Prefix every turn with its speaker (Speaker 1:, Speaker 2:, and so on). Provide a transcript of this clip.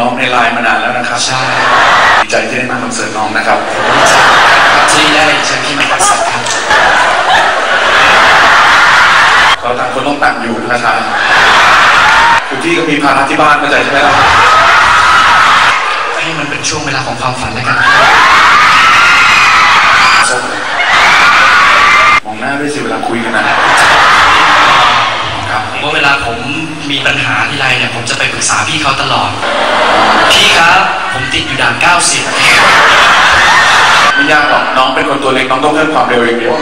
Speaker 1: น้องในไลน์มานานแล้วนะครับใ
Speaker 2: ช่
Speaker 1: ดีใจที่ได้มาคอนเสิร์ตน้องนะครับ
Speaker 2: ที่ได้เชิญพี่มาคอนเสิร์ตครับ
Speaker 1: เราต่างคนต้องต่างอยู่นะครับคือพี่ก็มีภาระที่บ้านเข้าใจใช่ไหมล่ะ
Speaker 2: ให้มันเป็นช่วงเวลาของความฝันแล้วกัน
Speaker 1: มองหน้าด้วยสิเวลาคุยกันนะคร
Speaker 2: ับว่าเวลาผมมีปัญหาที่ไรเนี่ยผมจะไปปรึกษาพี่เขาตลอด
Speaker 1: น้องเป็นคนตัวเล็กน้องต้องเพิ่มความเร็วอย่างเดียว